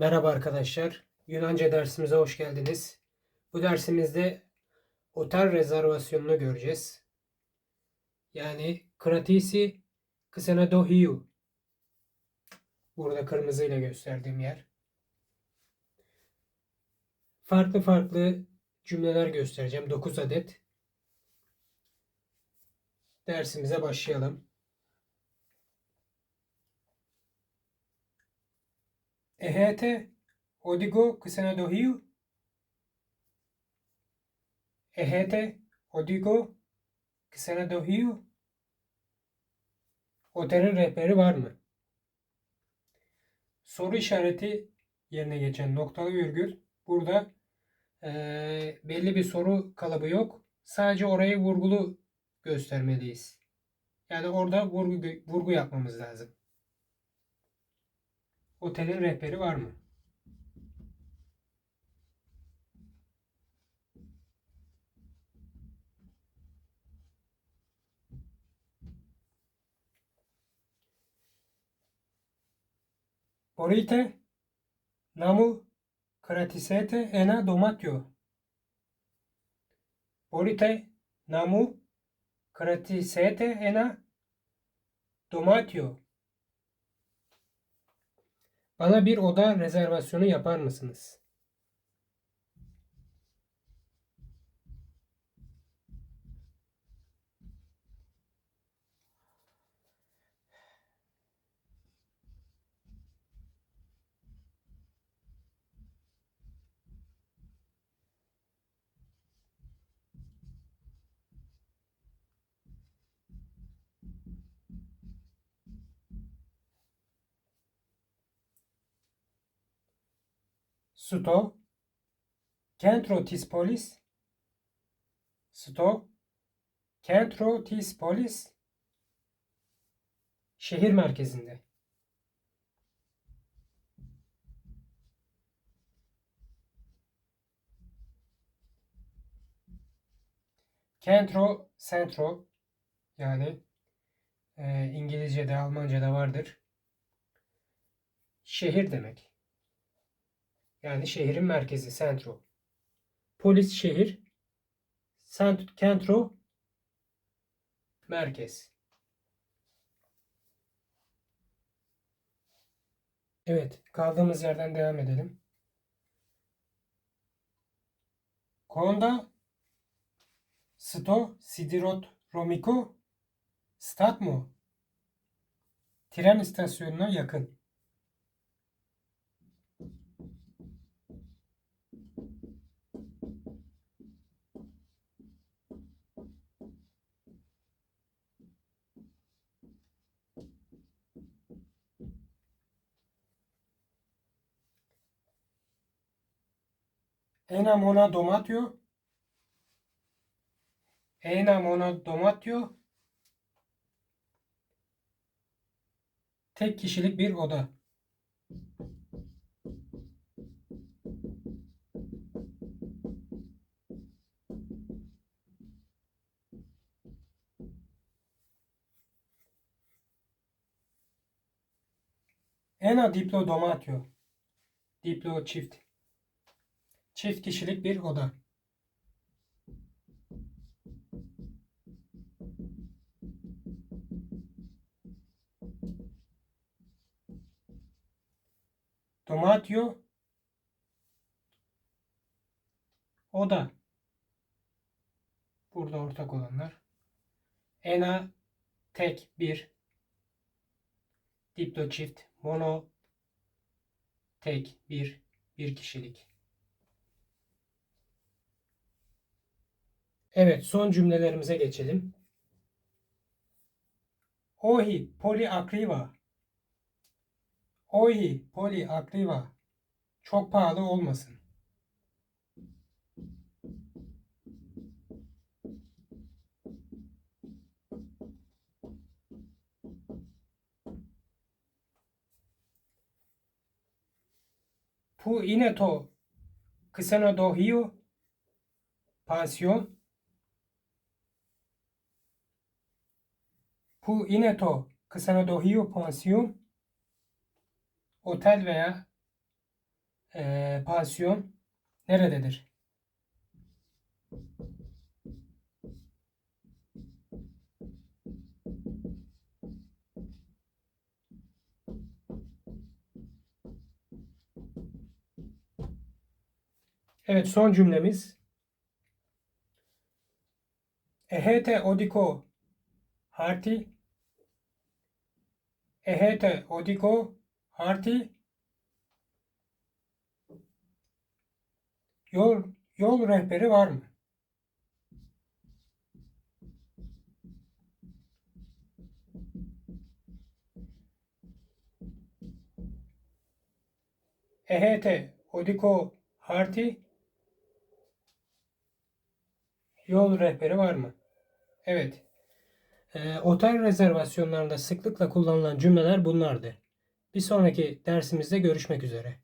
Merhaba arkadaşlar. Yunanca dersimize hoş geldiniz. Bu dersimizde otel rezervasyonunu göreceğiz. Yani kratisi Xenodohiu. Burada kırmızıyla gösterdiğim yer. Farklı farklı cümleler göstereceğim. 9 adet. Dersimize başlayalım. Ehete odigo Xenodohiu. Ehete odigo Xenodohiu. Otelin rehberi var mı? Soru işareti yerine geçen noktalı virgül burada eee, belli bir soru kalıbı yok. Sadece orayı vurgulu göstermeliyiz. Yani orada vurgu, vurgu yapmamız lazım. Otelin rehberi var mı? Orite namu kratisete ena domatio. Orite namu kratisete ena domatio. Bana bir oda rezervasyonu yapar mısınız? Sto Kentro tis polis Sto Kentro tis polis Şehir merkezinde. Kentro, centro yani e, İngilizce'de, Almanca'da vardır. Şehir demek. Yani şehrin merkezi, centro. Polis şehir, cent- kentro merkez. Evet, kaldığımız yerden devam edelim. Konda sto sidirot romiko stat mu? Tren istasyonuna yakın. Enamona domatio. Enamona domatio. Tek kişilik bir oda. Ena diplo domatio. Diplo çift. Çift kişilik bir oda. Domatio oda. Burada ortak olanlar. Ena tek bir. Diplo çift. Mono tek bir. Bir kişilik. Evet, son cümlelerimize geçelim. Ohi poli akriva. Ohi poli akriva. Çok pahalı olmasın. Pu ineto Xenodohio pansiyon Pu ineto Xenodohio pansiyon otel veya eee, pansiyon nerededir? Evet son cümlemiz. Ehete odiko harti Ehete odiko harti Yol yol rehberi var mı? Ehete odiko harti Yol rehberi var mı? Evet. Ee, otel rezervasyonlarında sıklıkla kullanılan cümleler bunlardı. Bir sonraki dersimizde görüşmek üzere.